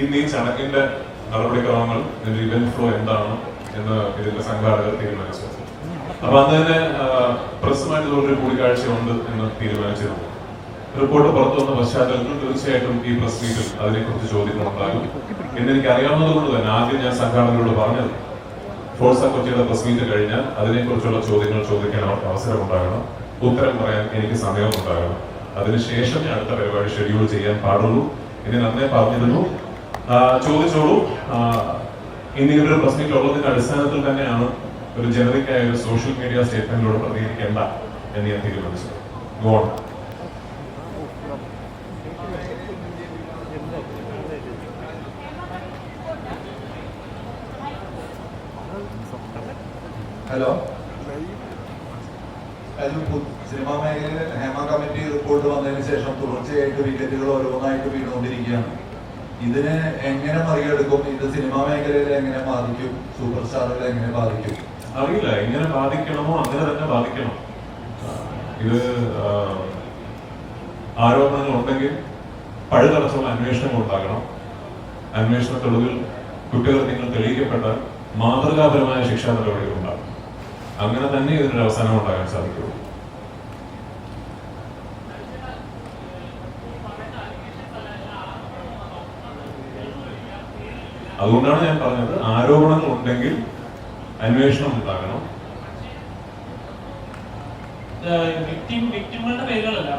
ഇന്ന് ഈ ചടങ്ങിന്റെ നടപടിക്രമങ്ങൾ ഇതിന്റെ ഇവന്റ് ഫ്ലോ എന്താണ് എന്ന് ഇതിന്റെ സംഘാടകർ തീരുമാനിച്ചു. അപ്പൊ അന്ന് തന്നെ പ്രസുമായിട്ട് ഒരു കൂടിക്കാഴ്ച ഉണ്ട് എന്ന് തീരുമാനിച്ചിരുന്നു. റിപ്പോർട്ട് പുറത്തു വന്ന പശ്ചാത്തലത്തിൽ തീർച്ചയായിട്ടും ഈ പ്രസ് മീറ്റിൽ അതിനെക്കുറിച്ച് ചോദ്യങ്ങൾ ഉണ്ടാകും. എന്ന് എനിക്ക് അറിയാവുന്നത് കൊണ്ട് തന്നെ ആദ്യം ഞാൻ സംഘാടകരോട് പറഞ്ഞത് ഫോഴ്സ കൊച്ചിയുടെ പ്രസ് മീറ്റ് കഴിഞ്ഞാൽ അതിനെക്കുറിച്ചുള്ള ചോദ്യങ്ങൾ ചോദിക്കാൻ അവസരം ഉണ്ടാകണം ഉത്തരം പറയാൻ എനിക്ക് സമയം ഉണ്ടാകണം അതിനുശേഷം ഞാൻ അടുത്ത പരിപാടി ഷെഡ്യൂൾ ചെയ്യാൻ പാടുള്ളൂ ഇനി നന്നേ പറഞ്ഞിരുന്നു. ചോദിച്ചോളൂ. ആ, ഇനി ഇവരുടെ പ്രസ് മീറ്റ് അടിസ്ഥാനത്തിൽ തന്നെയാണ് ഒരു ജനറിക് ആയ ഒരു സോഷ്യൽ മീഡിയ സ്റ്റേറ്റ്മെന്റിലൂടെ പ്രതികരിക്കേണ്ട എന്ന് ഞാൻ തീരുമാനിച്ചു. ഗോൺ. ഹലോ സിനിമാ മേഖലയിൽ ഹേമ കമ്മിറ്റി റിപ്പോർട്ട് വന്നതിന് ശേഷം തുടർച്ചയായിട്ട് വിക്കറ്റുകൾ ഓരോന്നായിട്ട് വീണുകൊണ്ടിരിക്കുകയാണ്. ഇതിനെ എങ്ങനെ മറികടക്കും ഇത് സിനിമാ മേഖലയിൽ എങ്ങനെ ബാധിക്കും? സൂപ്പർ സ്റ്റാറുകളെ എങ്ങനെ ബാധിക്കും? അറിയില്ല. എങ്ങനെ ബാധിക്കണമോ? അങ്ങനെ തന്നെ ബാധിക്കണം. ഇത് ആരോപണങ്ങൾ ഉണ്ടെങ്കിൽ പഴുതടച്ചുള്ള അന്വേഷണങ്ങൾ ഉണ്ടാകണം. കുട്ടികൾ നിങ്ങൾ തെളിയിക്കപ്പെട്ടാൽ മാതൃകാപരമായ ശിക്ഷാ നടപടികൾ ഉണ്ടാകും. അങ്ങനെ തന്നെ ഇതിനൊരു അവസാനം ഉണ്ടാകാൻ സാധിക്കുള്ളൂ. അതുകൊണ്ടാണ് ഞാൻ പറഞ്ഞത് ആരോപണങ്ങൾ ഉണ്ടെങ്കിൽ അന്വേഷണം ഉണ്ടാകണം. വിക്ടിം വിക്ടിമുകളുടെ പേരുകളല്ല.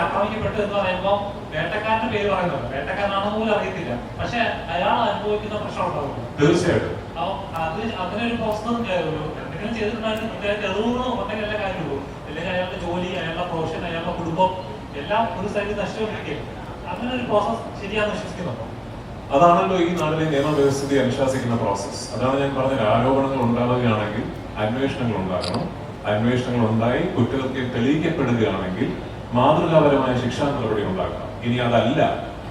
ആക്രമിക്കപ്പെട്ടു എന്ന് പറയുമ്പോൾ വേട്ടക്കാരന്റെ പേര് പറയുന്നുണ്ട്. വേട്ടക്കാരനാണെന്ന് പോലും അറിയത്തില്ല. പക്ഷെ അയാൾ അനുഭവിക്കുന്ന പ്രശ്നം ഉണ്ടാവുമല്ലോ. തീർച്ചയായിട്ടും. അത് അതിനൊരു പ്രശ്നം എന്തെങ്കിലും ചെയ്തിട്ടുണ്ടെങ്കിൽ കൃത്യമായി തെളിവുകൾ ഉണ്ടെങ്കിൽ എല്ലാ കാര്യമുള്ളൂ. അല്ലെങ്കിൽ അയാളുടെ ജോലി അയാളുടെ പ്രൊഫഷൻ അയാളുടെ കുടുംബം എല്ലാം ഒരു സൈഡിൽ നഷ്ടപ്പെട്ടിരിക്കും അങ്ങനെ ഒരു പ്രോസസ് ശരിയാണെന്ന് വിശ്വസിക്കുന്നുണ്ടോ? അതാണല്ലോ ഈ നാട്ടിലെ നിയമവ്യവസ്ഥിതി അനുശാസിക്കുന്ന പ്രോസസ്സ് അതാണ് ഞാൻ പറഞ്ഞത്. ആരോപണങ്ങൾ ഉണ്ടാവുകയാണെങ്കിൽ അന്വേഷണങ്ങൾ ഉണ്ടാകണം. അന്വേഷണങ്ങൾ ഉണ്ടായി കുറ്റകൃത്യം തെളിയിക്കപ്പെടുകയാണെങ്കിൽ മാതൃകാപരമായ ശിക്ഷാ നടപടി ഉണ്ടാകണം. ഇനി അതല്ല.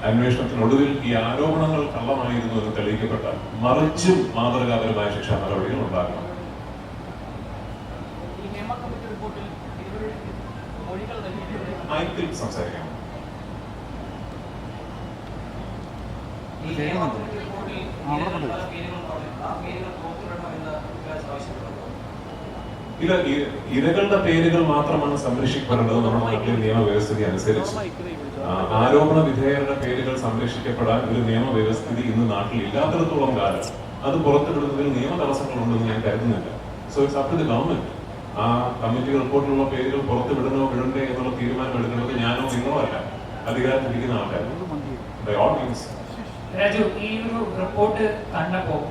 അന്വേഷണത്തിനൊടുവിൽ ഈ ആരോപണങ്ങൾ കള്ളമായിരുന്നു എന്ന് തെളിയിക്കപ്പെട്ടാൽ മറിച്ചും മാതൃകാപരമായ ശിക്ഷാ നടപടികൾ ഉണ്ടാകണം. ഈ നിയമ കമ്മിറ്റി റിപ്പോർട്ടിൽ ഇവരുടെ മൊഴികൾ നൽകിയിട്ടുണ്ട് മൈക്കിൽ സംസാരിക്കാം ഈ നിയമ കമ്മിറ്റി റിപ്പോർട്ടിൽ ഇരകൾ പല പേരുകൾ പറഞ്ഞു ആ പേരുകൾ പുറത്തുവിടണമെന്ന് വികാസ് ആവശ്യപ്പെടുന്നു ഇല്ല ഇ- ഇരകളുടെ പേരുകൾ മാത്രമാണ് സംരക്ഷിക്കപ്പെടേണ്ടത്. നമ്മുടെ നാട്ടിലെ നിയമവ്യവസ്ഥിതി അനുസരിച്ച്. ആരോപണ വിധേയരുടെ പേരുകൾ സംരക്ഷിക്കപ്പെടാൻ ഒരു നിയമവ്യവസ്ഥിതി ഇന്ന് നാട്ടിൽ ഇല്ലാത്തിടത്തോളം കാലം. അത് പുറത്തുവിടുന്നതിൽ നിയമ തടസ്സങ്ങളുണ്ടെന്ന് ഞാൻ കരുതുന്നില്ല. So it's up to the government ആ കമ്മിറ്റി റിപ്പോർട്ടിലുള്ള പേരുകൾ പുറത്തുവിടണോ വിടണ്ടേ എന്നുള്ള തീരുമാനം എടുക്കുന്നത് ഞാനോ നിങ്ങളോ അല്ല. അധികാരത്തിൽ ഇരിക്കുന്ന ആൾക്കാർ രാജു ഈ ഒരു റിപ്പോർട്ട് കണ്ടപ്പോൾ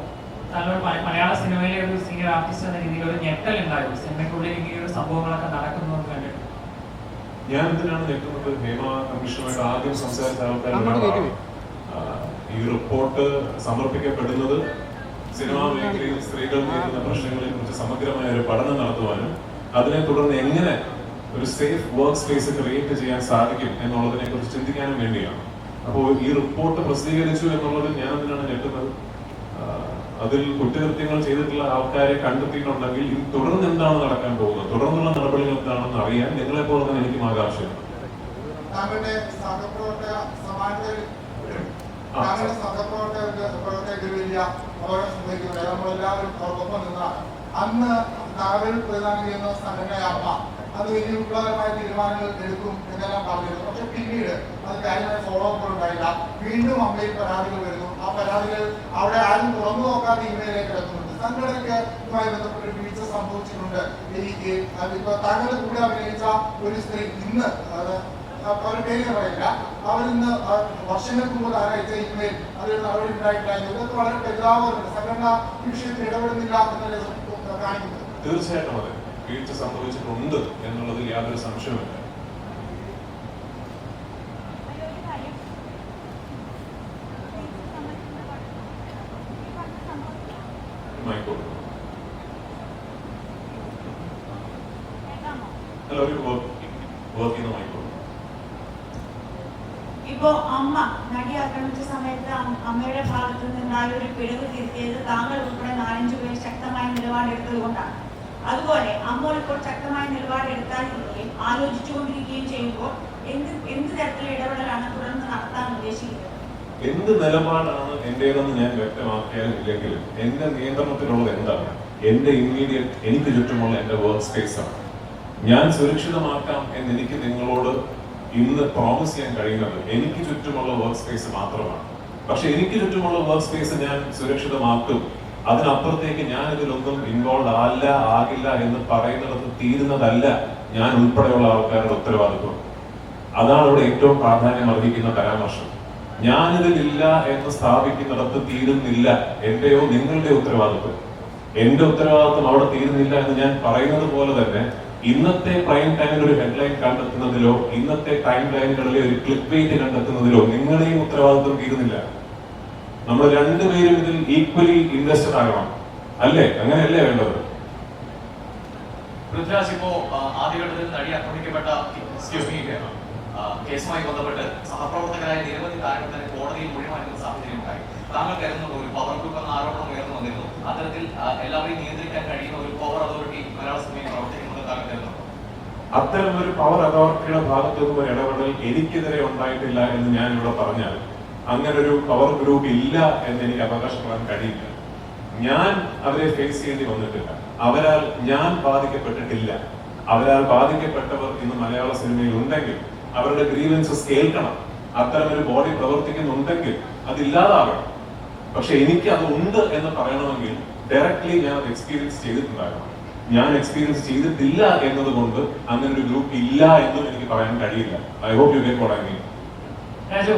മലയാള സിനിമയിലെ ഒരു സീനിയർ ആർട്ടിസ്റ്റ് എന്ന രീതിയിൽ ഒരു ഞെട്ടൽ ഉണ്ടായിരുന്നു സിനിമയ്ക്കുള്ളിൽ ഇങ്ങനെ ഒരു സംഭവങ്ങളൊക്കെ നടക്കുന്നു എന്ന് കണ്ടിട്ട്. ഞാൻ എന്തിനാണ് ഞെട്ടുന്നത്. ഹേമ കമ്മീഷനുമായിട്ട് ആദ്യം സംസാരിച്ച ആൾക്കാർ ഈ റിപ്പോർട്ട് സമർപ്പിക്കപ്പെടുന്നത് സിനിമാ മേഖലയിൽ സ്ത്രീകൾ നേരിടുന്ന പ്രശ്നങ്ങളെ കുറിച്ച് സമഗ്രമായ ഒരു പഠനം നടത്തുവാനും അതിനെ തുടർന്ന് എങ്ങനെ ഒരു സേഫ് വർക്ക് സ്പേസ് ക്രിയേറ്റ് ചെയ്യാൻ സാധിക്കും എന്നുള്ളതിനെ കുറിച്ച് ചിന്തിക്കാനും വേണ്ടിയാണ്. അപ്പോൾ ഈ റിപ്പോർട്ട് പ്രസിദ്ധീകരിച്ചു എന്നുള്ളത് ഞാൻ എന്തിനാണ് ഞെട്ടുന്നത്. അതിൽ കുറ്റകൃത്യങ്ങൾ ചെയ്തിട്ടുള്ള ആൾക്കാരെ കണ്ടെത്തിയിട്ടുണ്ടെങ്കിൽ ഇത് തുടർന്ന് എന്താണ് നടക്കാൻ പോകുന്നത്? തുടർന്നുള്ള നടപടികൾ എന്താണെന്ന് അറിയാൻ നിങ്ങളെ പോലെ തന്നെ എനിക്കും ആകാംക്ഷയാണ് അന്ന് താങ്കൾ പ്രധാനം ചെയ്യുന്ന സംഘടനയാമ്മ അത് വലിയ വിപ്ലവകരമായ തീരുമാനങ്ങൾ എടുക്കും എന്നെല്ലാം പറഞ്ഞിരുന്നു. പക്ഷെ പിന്നീട് അത് കാര്യമായ ഫോളോ അപ്പ് ഉണ്ടായില്ല. വീണ്ടും അമ്മയിൽ പരാതികൾ വരുന്നു. ആ പരാതികൾ അവിടെ ആരും തുറന്നു നോക്കാതെ ഇമെയിലേക്ക് കിടക്കുന്നുണ്ട് സംഘടനയ്ക്കുമായി ബന്ധപ്പെട്ട് വീഴ്ച സംഭവിച്ചിട്ടുണ്ട് എനിക്ക്. ഇപ്പൊ താങ്കളുടെ കൂടെ അഭിനയിച്ച ഒരു സ്ത്രീ ഇന്ന് അവരിന്ന് വർഷങ്ങൾക്ക് മുമ്പ് ആരായിച്ച ഇമെയിൽ അതിൽ നടപടി ഉണ്ടായിട്ടില്ല ഇതൊക്കെ വളരെ പരിതാപകരമുണ്ട് സംഘടന ഈ വിഷയത്തിൽ ഇടപെടുന്നില്ല എന്നല്ലേ കാണിക്കുന്നത്? തീർച്ചയായിട്ടും വീഴ്ച സംഭവിച്ചിട്ടുണ്ട് എന്നുള്ളതിൽ യാതൊരു ചെയ്യുന്ന ഇപ്പോ അമ്മ അമ്മയുടെ ഭാഗത്തു നിന്നായ ഒരു പിഴവ് തിരുത്തിയത് താങ്കൾ ഉൾപ്പെടെ നാലഞ്ചു പേർ ശക്തമായ നിലപാടെടുത്തത് കൊണ്ടാണ് അതുപോലെ അമ്മ ഇപ്പോൾ ശക്തമായ നിലപാട് എടുക്കാതിരിക്കുകയും ആലോചിച്ചുകൊണ്ടിരിക്കുകയും ചെയ്യുമ്പോൾ എന്ത് എന്ത് തരത്തിലുള്ള ഇടപെടലാണ് തുടർന്ന് നടത്താൻ ഉദ്ദേശിക്കുന്നത്? എന്ത് നിലപാടാണ് എന്റേതെന്ന് ഞാൻ വ്യക്തമാക്കിയാലും ഇല്ലെങ്കിലും എന്റെ നിയന്ത്രണത്തിലുള്ളത് എന്താണ്? എന്റെ ഇമ്മീഡിയറ്റ് എനിക്ക് ചുറ്റുമുള്ള എന്റെ വർക്ക് സ്പേസ് ആണ്. ഞാൻ സുരക്ഷിതമാക്കാം എന്ന് എനിക്ക് നിങ്ങളോട് ഇന്ന് പ്രോമിസ് ചെയ്യാൻ കഴിയുന്നത് എനിക്ക് ചുറ്റുമുള്ള വർക്ക് സ്പേസ് മാത്രമാണ്. പക്ഷെ എനിക്ക് ചുറ്റുമുള്ള വർക്ക് സ്പേസ് ഞാൻ സുരക്ഷിതമാക്കും അതിനപ്പുറത്തേക്ക് ഞാൻ ഇതിലൊന്നും ഇൻവോൾവ് അല്ല ആകില്ല എന്ന് പറയുന്നിടത്ത് തീരുന്നതല്ല ഞാൻ ഉൾപ്പെടെയുള്ള ആൾക്കാരുടെ ഉത്തരവാദിത്വം. അതാണ് ഇവിടെ ഏറ്റവും പ്രാധാന്യം അർഹിക്കുന്ന പരാമർശം. ഞാനിതിലില്ല എന്ന് സ്ഥാപിക്കുന്നിടത്ത് തീരുന്നില്ല എന്റെയോ നിങ്ങളുടെ ഉത്തരവാദിത്വം. എന്റെ ഉത്തരവാദിത്വം അവിടെ തീരുന്നില്ല എന്ന് ഞാൻ പറയുന്നത് പോലെ തന്നെ ഇന്നത്തെ പ്രൈം ടൈമിൽ ഒരു ഹെഡ്ലൈൻ കണ്ടെത്തുന്നതിലോ ഇന്നത്തെ ടൈം ലൈനുകളിലെ ഒരു വെയിറ്റ് കണ്ടെത്തുന്നതിലോ നിങ്ങളുടെയും ഉത്തരവാദിത്വം തീരുന്നില്ല. നമ്മൾ രണ്ടുപേരും ഇതിൽ ഈക്വലി ഇൻവെസ്റ്റഡ് ആകണം. അല്ലേ? അങ്ങനെയല്ലേ വേണ്ടത്? പൃഥ്വിരാജ് ഇപ്പോ ആദ്യഘട്ടത്തിൽ നടി ആക്രമിക്കപ്പെട്ട കേസുമായി ബന്ധപ്പെട്ട് സഹപ്രവർത്തകരായ നിരവധി താരങ്ങൾ തന്നെ കോടതിയിൽ മൊഴി മാറ്റുന്ന സാഹചര്യം ഉണ്ടായി. താങ്കൾ കരുതുന്നത് ഒരു പവർ ഗ്രൂപ്പ് എന്ന ആരോപണം ഉയർന്നു വന്നിരുന്നു. അത്തരത്തിൽ എല്ലാവരെയും നിയന്ത്രിക്കാൻ കഴിയുന്ന ഒരു പവർ അതോറിറ്റി മലയാള സമയം പ്രവർത്തിക്കുന്നത് താങ്കൾ കരുതുന്നു. അത്തരം ഒരു പവർ അതോറിറ്റിയുടെ ഭാഗത്തു നിന്നും ഇടപെടൽ എനിക്കെതിരെ ഉണ്ടായിട്ടില്ല എന്ന് ഞാൻ ഇവിടെ പറഞ്ഞാൽ അങ്ങനെ ഒരു പവർ ഗ്രൂപ്പ് ഇല്ല എന്ന് എനിക്ക് അവകാശപ്പെടാൻ കഴിയില്ല. ഞാൻ അവരെ ഫേസ് ചെയ്യേണ്ടി വന്നിട്ടില്ല. അവരാൽ ഞാൻ ബാധിക്കപ്പെട്ടിട്ടില്ല. അവരാൽ ബാധിക്കപ്പെട്ടവർ ഇന്ന് മലയാള സിനിമയിൽ ഉണ്ടെങ്കിൽ അവരുടെ ഗ്രീവൻസസ് കേൾക്കണം. അത്തരം ഒരു ബോഡി പ്രവർത്തിക്കുന്നുണ്ടെങ്കിൽ അതില്ലാതാവണം പക്ഷെ എനിക്ക് അത് ഉണ്ട് എന്ന് പറയണമെങ്കിൽ ഡയറക്ട്ലി ഞാൻ അത് എക്സ്പീരിയൻസ് ചെയ്തിട്ടുണ്ടാകണം. ഞാൻ എക്സ്പീരിയൻസ് ചെയ്തിട്ടില്ല എന്നതുകൊണ്ട് അങ്ങനെ ഒരു ഗ്രൂപ്പ് ഇല്ല എന്നും എനിക്ക് പറയാൻ കഴിയില്ല. I hope you get what I mean Raju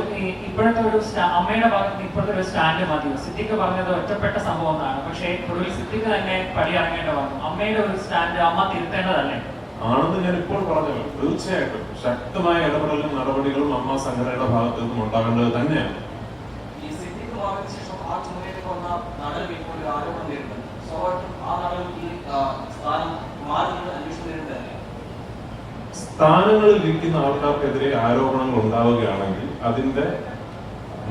ഇപ്പോഴത്തെ ഒരു അമ്മയുടെ ഭാഗത്ത് ഇപ്പോഴത്തെ ഒരു സ്റ്റാൻഡ് മതി. സിദ്ദിഖ് പറഞ്ഞത് ഒറ്റപ്പെട്ട സംഭവം എന്നാണ്. പക്ഷേ ഒടുവിൽ സിദ്ദിഖ് തന്നെ പടി ഇറങ്ങേണ്ട വന്നു. അമ്മയുടെ ഒരു സ്റ്റാൻഡ് അമ്മ തിരുത്തേണ്ടതല്ലേ? ആണെന്ന് ഞാൻ ഇപ്പോൾ പറഞ്ഞല്ലോ. തീർച്ചയായിട്ടും. ശക്തമായ ഇടപെടലും നടപടികളും അമ്മ സംഘടനയുടെ ഭാഗത്തു നിന്നും ഉണ്ടാകേണ്ടത് തന്നെയാണ്. ഈ സിദ്ദിഖ് മാറിയതിനു ശേഷം ആ ചുമതലയ്ക്ക് വന്ന നടൻ ഇപ്പോൾ ഒരു ആരോപണം നേരിടുന്നു സ്വാഭാവികം ആ നടൻ ഈ ആ, സ്ഥാനം മാറി നിന്ന് അന്വേഷണം നേരിടുന്നതല്ലേ സ്ഥാനങ്ങളിൽ ഇരിക്കുന്ന ആൾക്കാർക്കെതിരെ ആരോപണങ്ങൾ ഉണ്ടാവുകയാണെങ്കിൽ അതിന്റെ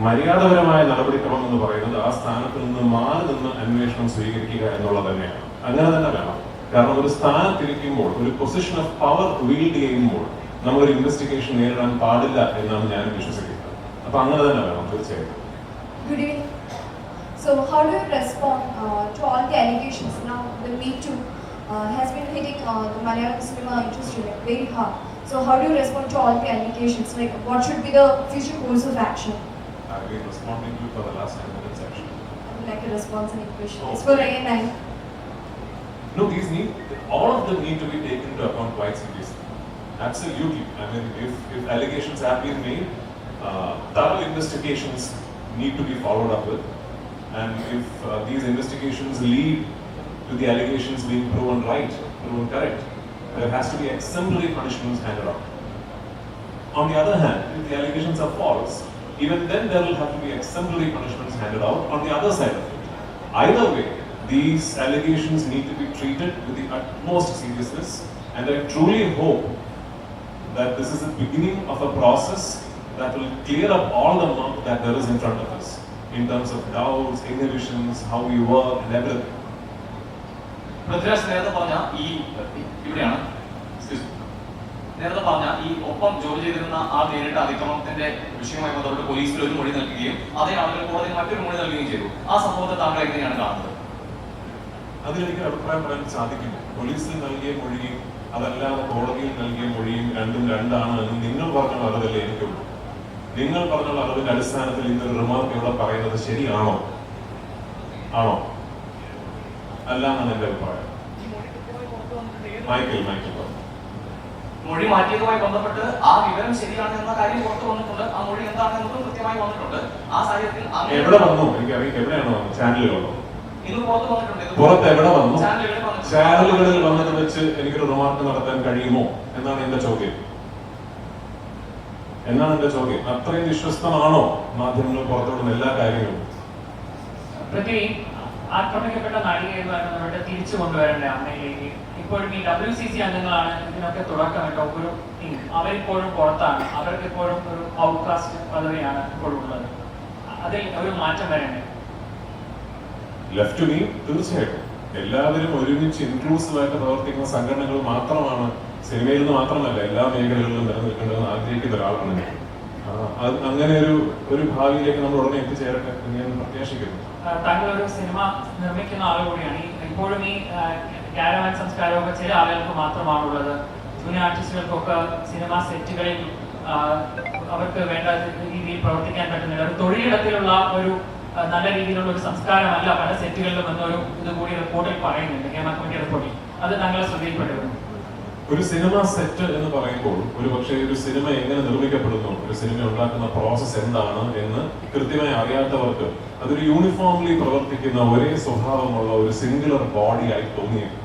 മര്യാദപരമായ നടപടിക്രമം എന്ന് പറയുന്നത് ആ സ്ഥാനത്ത് നിന്ന് മാറി നിന്ന് അന്വേഷണം സ്വീകരിക്കുക എന്നുള്ളത് തന്നെയാണ് അങ്ങനെ തന്നെ വേണം കാരണം ഒരു സ്ഥാനത്തിരിക്കുമ്പോൾ ഒരു പൊസിഷൻ ഓഫ് പവർ വീൽഡ് ചെയ്യുമ്പോൾ നമ്മൾ ഒരു ഇൻവെസ്റ്റിഗേഷൻ നേരിടാൻ പാടില്ല എന്നാണ് ഞാൻ വിശ്വസിക്കുന്നത് അപ്പൊ അങ്ങനെ തന്നെ വേണം തീർച്ചയായിട്ടും. So, how do you respond uh, to all the allegations now? The Me Too uh, has been hitting uh, the Malayalam cinema industry very hard. So, how do you respond to all the allegations? Like, what should be the future course of action? I've been responding to you for the last 10 minutes actually. I would like a response and a question. It's for ANI. No, these need, all of them need to be taken into account quite seriously. Absolutely. I mean, if, if allegations have been made, uh, thorough investigations need to be followed up with. And if uh, these investigations lead to the allegations being proven right, proven correct, there has to be exemplary punishments handed out. On the other hand, if the allegations are false, even then there will have to be exemplary punishments handed out on the other side of it. Either way, these allegations need to be treated with the utmost seriousness, and I truly hope that this is the beginning of a process that will clear up all the mud that there is in front of us in terms of doubts, inhibitions, how we work, and everything. Prithviraj നേരത്തെ പറഞ്ഞ ഈ ഇവിടെയാണ് Excuse me. നേരത്തെ പറഞ്ഞ ഈ ഒപ്പം ജോലി ചെയ്തിരുന്ന ആ നേരിട്ട അതിക്രമത്തിന്റെ വിഷയവുമായി ബന്ധപ്പെട്ട് പോലീസിൽ ഒരു മൊഴി നൽകുകയും അതേ ആളുകൾ കോടതി മറ്റൊരു മൊഴി നൽകുകയും ചെയ്തു. ആ സംഭവത്തെ താങ്കൾ എങ്ങനെയാണ് കാണുന്നത്? അതിലെനിക്ക് അഭിപ്രായം പറയാൻ സാധിക്കില്ല. പോലീസിൽ നൽകിയ മൊഴിയും അതല്ലാതെ കോടതിയിൽ നൽകിയ മൊഴിയും രണ്ടും രണ്ടാണ് എന്ന് നിങ്ങൾ പറഞ്ഞ അറിവല്ലേ എനിക്കുള്ളൂ. നിങ്ങൾ പറഞ്ഞ അറിവിന്റെ അടിസ്ഥാനത്തിൽ ഇന്നൊരു റിമാർക്ക് ഇവിടെ പറയുന്നത് ശരിയാണോ? ആണോ? അല്ല എന്നാണ് എന്റെ അഭിപ്രായം. Michael Michael. മൊഴി മാറ്റിയതുമായി ബന്ധപ്പെട്ട് ആ വിവരം ശരിയാണ് എന്ന കാര്യം പുറത്തു വന്നിട്ടുണ്ട്. ആ മൊഴി എന്താണെന്നതും കൃത്യമായി വന്നിട്ടുണ്ട്. ആ സാഹചര്യത്തിൽ എവിടെ വന്നു? എനിക്കറിയാം എവിടെയാണ്? വന്നു ഇന്ന് പുറത്തു വന്നിട്ടുണ്ട്. ഇത് പുറത്ത് എവിടെ വന്നു? ചാനലുകളിൽ വന്നത് വെച്ച് എനിക്കൊരു റിമാർക്ക് നടത്താൻ കഴിയുമോ? എന്നാണ് എന്റെ ചോദ്യം. എന്നാണ് എന്റെ ചോദ്യം? അത്രയും വിശ്വസ്തമാണോ മാധ്യമങ്ങൾ പുറത്തുവിടുന്ന എല്ലാ കാര്യങ്ങളും? ആക്രമിക്കപ്പെട്ട പറയുന്നത് തിരിച്ചു കൊണ്ടുവരേണ്ട അമ്മയിലേക്ക്? ഇപ്പോഴും ഈ ഡബ്ല്യു സി സി അംഗങ്ങളാണ് ഇതിനൊക്കെ തുടക്കമിട്ട ഒരു ടീം അവരിപ്പോഴും പുറത്താണ്. അവർക്ക് ഇപ്പോഴും ഒരു ഔട്ട്കാസ്റ്റ് പദവിയാണ് ഇപ്പോഴും ഉള്ളത്. അതിൽ ഒരു മാറ്റം വരേണ്ടത് ലെഫ്റ്റ് വിങ് തീർച്ചയായിട്ടും. എല്ലാവരും ഒരുമിച്ച് ഇൻക്ലൂസീവ് ആയിട്ട് പ്രവർത്തിക്കുന്ന സംഘടനകൾ മാത്രമാണ് സിനിമയിൽ നിന്ന് മാത്രമല്ല എല്ലാ മേഖലകളിലും നിലനിൽക്കേണ്ടതെന്ന് ആഗ്രഹിക്കുന്ന ഒരാളാണ് അങ്ങനെ ഒരു ഒരു ഭാവിയിലേക്ക് നമ്മൾ ഉടനെ എത്തിച്ചേരട്ടെ എന്ന് ഞാൻ പ്രത്യാശിക്കുന്നു. താങ്കൾ ഒരു സിനിമ നിർമ്മിക്കുന്ന ആൾ കൂടിയാണ്. ഈ ഇപ്പോഴും ഈ ക്യാരവാൻ സംസ്കാരമൊക്കെ ചില ആളുകൾക്ക് മാത്രമാണുള്ളത്. ജൂനിയർ ആർട്ടിസ്റ്റുകൾക്കൊക്കെ സിനിമാ സെറ്റുകളിൽ അവർക്ക് വേണ്ട രീതിയിൽ പ്രവർത്തിക്കാൻ പറ്റുന്നില്ല. ഒരു തൊഴിലിടത്തിലുള്ള ഒരു നല്ല രീതിയിലുള്ള ഒരു സംസ്കാരമല്ല പല സെറ്റുകളിലും എന്നൊരു ഇത് കൂടി റിപ്പോർട്ടിൽ പറയുന്നുണ്ട്. കേരള കമ്മിറ്റി റിപ്പോർട്ടിൽ. അത് താങ്കളെ ശ്രദ്ധയിൽപ്പെട്ടിരുന്നു. ഒരു സിനിമ സെറ്റ് എന്ന് പറയുമ്പോൾ ഒരു പക്ഷേ ഒരു സിനിമ എങ്ങനെ നിർമ്മിക്കപ്പെടുന്നു? ഒരു സിനിമ ഉണ്ടാക്കുന്ന പ്രോസസ്സ് എന്താണ് എന്ന് കൃത്യമായി അറിയാത്തവർക്ക് അതൊരു യൂണിഫോംലി പ്രവർത്തിക്കുന്ന ഒരേ സ്വഭാവമുള്ള ഒരു സിംഗുലർ ബോഡി ആയി തോന്നിയേക്കും.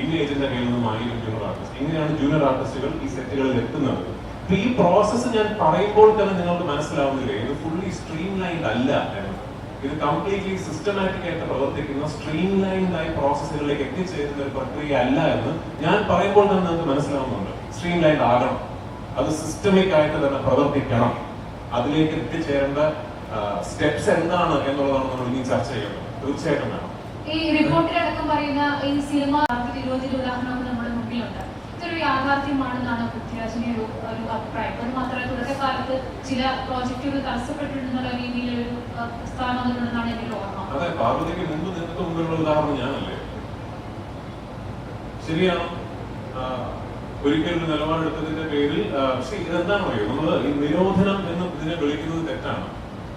ഇന്ന ഏജന്റിന്റെ കയ്യിൽ നിന്ന് ആയിരം ജൂനിയർ ആർട്ടിസ്റ്റ് ഇങ്ങനെയാണ് ജൂനിയർ ആർട്ടിസ്റ്റുകൾ ഈ സെറ്റുകളിൽ എത്തുന്നത്. അപ്പൊ ഈ പ്രോസസ്സ് ഞാൻ പറയുമ്പോൾ തന്നെ നിങ്ങൾക്ക് മനസ്സിലാവുന്നില്ലേ? ഇത് ഫുള്ളി സ്ട്രീം ലൈൻഡ് അല്ല. ഇത് കംപ്ലീറ്റ്ലി സിസ്റ്റമാറ്റിക് ആയിട്ട് പ്രവർത്തിക്കുന്ന സ്ട്രീം ലൈൻഡ് ആയി പ്രോസസ്സുകളിലേക്ക് എത്തിച്ചേരുന്ന ഒരു പ്രക്രിയ അല്ല എന്ന് ഞാൻ പറയുമ്പോൾ തന്നെ നിങ്ങൾക്ക് മനസ്സിലാവുന്നുണ്ട്. സ്ട്രീം ലൈൻഡ് ആകണം. അത് സിസ്റ്റമിക് ആയിട്ട് തന്നെ പ്രവർത്തിക്കണം. അതിലേക്ക് എത്തിച്ചേരേണ്ട സ്റ്റെപ്സ് എന്താണ് എന്നുള്ളതാണ് നമ്മൾ ഇനി ചർച്ച ചെയ്യുന്നത് തീർച്ചയായിട്ടും വേണം. ഈ റിപ്പോർട്ടിലടക്കം പറയുന്ന ഈ സിനിമ നിരോധിത ഉദാഹരണം നമ്മുടെ മുമ്പിലുണ്ട്. ഇതൊരു യാഥാർത്ഥ്യമാണെന്നാണ് പൃഥ്വിരാജിന്റെ ഒരു ഒരു അഭിപ്രായം. അത് മാത്രമല്ല തുടക്കകാലത്ത് ചില പ്രോജക്റ്റുകൾ തടസ്സപ്പെട്ടിട്ടുണ്ടെന്നുള്ള അഹ്, പ്രസ്താവന വന്നിട്ടുണ്ടെന്നാണ് ഒരു ഓർമ്മ. അതെ ശരിയാണ്. ഒരിക്കലും നിലപാടെടുത്തതിന്റെ പേരിൽ പക്ഷെ പക്ഷേ ഇതെന്താണ് പറയുക നമ്മൾ ഈ നിരോധനം എന്ന് ഇതിനെ വിളിക്കുന്നത് തെറ്റാണ്.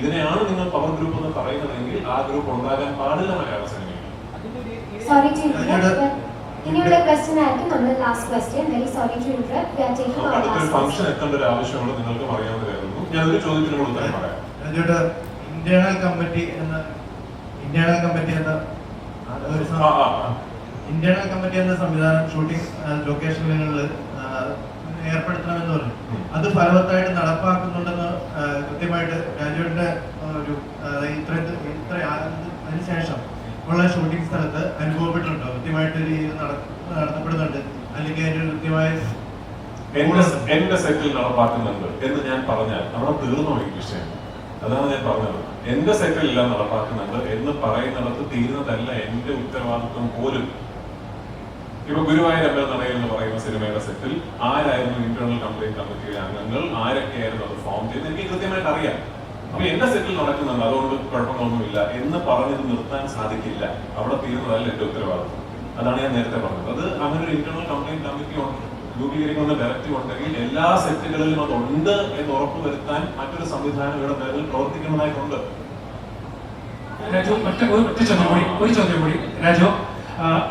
ഇതിനെയാണ് നിങ്ങൾ പവർ ഗ്രൂപ്പ് എന്ന് പറയുന്നതെങ്കിൽ ആ ഗ്രൂപ്പ് ഉണ്ടാകാൻ പാടില്ല മലയാള സിനിമയിൽ സോറി. ഇനിയുള്ള ക്വസ്റ്റ്യൻ ആയിരിക്കും നമ്മുടെ last question very sorry to interrupt we are taking അവർ അടുത്തൊരു ലാസ്റ്റ് ഫംഗ്ഷൻ എത്തേണ്ട ഒരു ആവശ്യമുള്ള നിങ്ങൾക്ക് അറിയാവുന്ന ഞാൻ ഒരു ഉത്തരം പറയാം. ഇന്റേണൽ കമ്മിറ്റി എന്ന ഇന്റേണൽ കമ്മിറ്റി എന്ന ഒരു. ഇന്റേണൽ കമ്മിറ്റി എന്ന സംവിധാനം ഷൂട്ടിംഗ് ലൊക്കേഷനുകളിൽ ഏർപ്പെടുത്തണമെന്ന് പറഞ്ഞു. അത് ഫലവത്തായിട്ട് നടപ്പാക്കുന്നുണ്ടെന്ന് കൃത്യമായിട്ട് രാജുവിന്റെ ഒരു ഇത്ര ഇത്ര ആ- അതിനുശേഷം ഉള്ള ഷൂട്ടിംഗ് സ്ഥലത്ത് അനുഭവപ്പെട്ടിട്ടുണ്ടോ? കൃത്യമായിട്ട് ഒരു നട- നടത്തപ്പെടുന്നുണ്ട്. അല്ലെങ്കിൽ അതിന്റെ കൃത്യമായ എന്റെ എന്റെ സെറ്റിൽ നടപ്പാക്കുന്നുണ്ട് എന്ന് ഞാൻ പറഞ്ഞാൽ അവിടെ തീർന്നു ഈ വിഷയം. അതാണ് ഞാൻ പറഞ്ഞത്. എന്റെ സെറ്റിൽ എല്ലാം നടപ്പാക്കുന്നുണ്ട് എന്ന് പറയുന്നിടത്ത് തീരുന്നതല്ല എന്റെ ഉത്തരവാദിത്വം പോലും. ഇപ്പൊ ഗുരുവായൂർ അമ്പലത്തണയിൽ എന്ന് പറയുന്ന സിനിമയുടെ സെറ്റിൽ ആരായിരുന്നു ഇന്റേണൽ കംപ്ലൈന്റ് കമ്മിറ്റിയിലെ അംഗങ്ങൾ? ആരൊക്കെയായിരുന്നു അത് ഫോം ചെയ്ത് എനിക്ക് കൃത്യമായിട്ട് അറിയാം. അപ്പൊ എന്റെ സെറ്റിൽ നടക്കുന്നുണ്ട്. അതുകൊണ്ട് കുഴപ്പങ്ങളൊന്നുമില്ല. എന്ന് പറഞ്ഞത് നിർത്താൻ സാധിക്കില്ല. അവിടെ തീരുന്നതല്ല എന്റെ ഉത്തരവാദിത്വം. അതാണ് ഞാൻ നേരത്തെ പറഞ്ഞത്. അത് അങ്ങനെ ഒരു ഇന്റേണൽ കംപ്ലൈന്റ് കമ്മിറ്റി ഉണ്ട്. രൂപീകരിക്കുന്ന ഡയറക്റ്റീവ് ഉണ്ടെങ്കിൽ എല്ലാ സെറ്റുകളിലും അതുണ്ട് എന്ന് ഉറപ്പുവരുത്താൻ മറ്റൊരു സംവിധാനം ഇവിടെ നിലവിൽ പ്രവർത്തിക്കുന്നതായിട്ടുണ്ട്. രാജു മറ്റൊരു ഒരു ചോദ്യം കൂടി. രാജു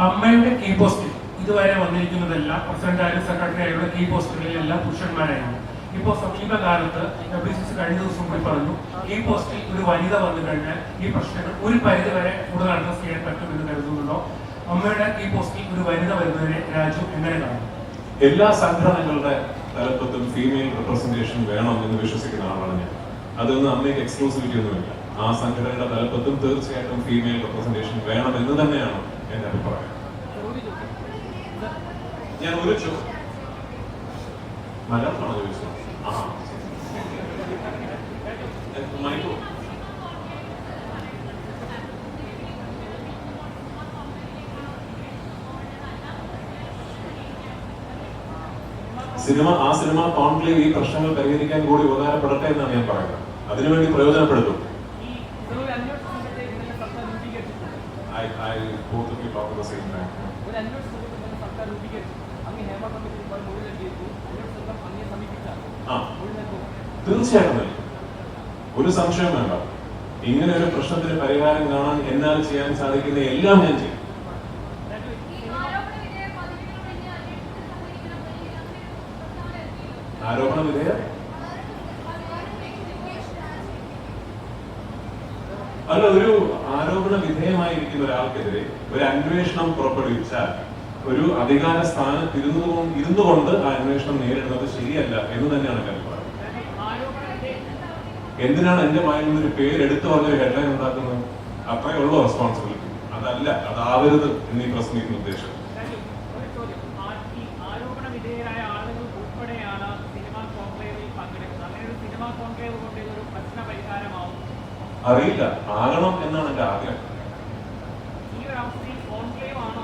അമ്മയുടെ കീ പോസ്റ്റ് ഇതുവരെ വന്നിരിക്കുന്നതെല്ലാം പ്രസിഡന്റ് ആയാലും സെക്രട്ടറി ആയാലും കീ പോസ്റ്റുകളിലെല്ലാം പുരുഷന്മാരായിരുന്നു. ഇപ്പോൾ സമീപകാലത്ത് ഡബ്ല്യു സി സി കഴിഞ്ഞ ദിവസം കൂടി പറഞ്ഞു ഈ പോസ്റ്റിൽ ഒരു വനിത വന്നു കഴിഞ്ഞാൽ ഈ പ്രശ്നങ്ങൾ ഒരു പരിധി വരെ കൂടുതൽ അഡ്രസ് ചെയ്യാൻ പറ്റും എന്ന് കരുതുന്നുണ്ടോ? അമ്മയുടെ ഈ പോസ്റ്റിൽ ഒരു വനിത വരുന്നതിനെ രാജു എങ്ങനെ കാണും? എല്ലാ സംഘടനകളുടെ തലപ്പത്തും ഫീമെയിൽ റെപ്രസെന്റേഷൻ വേണം എന്ന് വിശ്വസിക്കുന്ന ആളാണ് ഞാൻ. അതൊന്നും അമ്മയ്ക്ക് എക്സ്ക്ലൂസിവിറ്റി ഒന്നുമില്ല. ആ സംഘടനയുടെ തലപ്പത്തും തീർച്ചയായിട്ടും ഫീമെയിൽ റെപ്രസെന്റേഷൻ വേണം എന്ന് തന്നെയാണ് എന്റെ അഭിപ്രായം. ഞാൻ ഒരു ചോ മലയാളമാണോ ചോദിച്ചത്? ആ. മണിക്കൂർ സിനിമ ആ സിനിമ കോൺക്ലേവ് ഈ പ്രശ്നങ്ങൾ പരിഹരിക്കാൻ കൂടി ഉപകാരപ്പെടട്ടെ എന്നാണ് ഞാൻ പറയുന്നത്. അതിനുവേണ്ടി പ്രയോജനപ്പെടുത്തും. I, I both of you talk at the same time. തീർച്ചയായിട്ടും നൽകും ഒരു സംശയം വേണ്ട. ഇങ്ങനെ ഒരു പ്രശ്നത്തിന് പരിഹാരം കാണാൻ എന്നാൽ ചെയ്യാൻ സാധിക്കുന്ന എല്ലാം ഞാൻ ചെയ്യും. ആരോപണ വിധേയ അല്ല ഒരു ആരോപണ വിധേയമായിരിക്കുന്ന ഒരാൾക്കെതിരെ ഒരു അന്വേഷണം പുറപ്പെടുവിച്ചാൽ ഒരു അധികാര സ്ഥാനത്ത് ഇരുന്നു ഇരുന്നുകൊണ്ട് ഇരുന്നു കൊണ്ട് ആ അന്വേഷണം നേരിടുന്നത് ശരിയല്ല എന്ന് തന്നെയാണ് അഭിപ്രായം എന്തിനാണ് എന്റെ മകൻ ഒരു പേര് എടുത്തു പറഞ്ഞ ഹെഡ്ലൈൻ ഉണ്ടാക്കുന്നത്? അത്രേ ഉള്ളൂ റെസ്പോൺസിബിലിറ്റി അതല്ല അതാവരുത് എന്നീ പ്രസ് മീറ്റിന് ഉദ്ദേശം അറിയില്ല. ആകണം എന്നാണ് എന്റെ ആഗ്രഹം ഈ ഒരു അവസ്ഥയിൽ കോൺക്ലേവ് ആണോ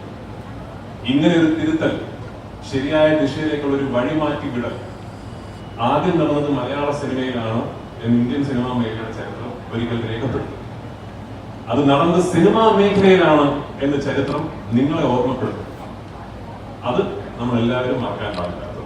ഇങ്ങനെ ഒരു തിരുത്തൽ ശരിയായ ദിശയിലേക്കുള്ള ഒരു വഴിമാറ്റി വിടൽ. ആദ്യം നടന്നത് മലയാള സിനിമയിലാണ് എന്ന് ഇന്ത്യൻ സിനിമാ മേഖലയുടെ ചരിത്രം ഒരിക്കൽ രേഖപ്പെടുത്തി. അത് നടന്നത് സിനിമാ മേഖലയിലാണ് എന്ന ചരിത്രം നിങ്ങളെ ഓർമ്മപ്പെടുത്തും. അത് നമ്മൾ എല്ലാവരും മറക്കാൻ പാടില്ലാത്തത്.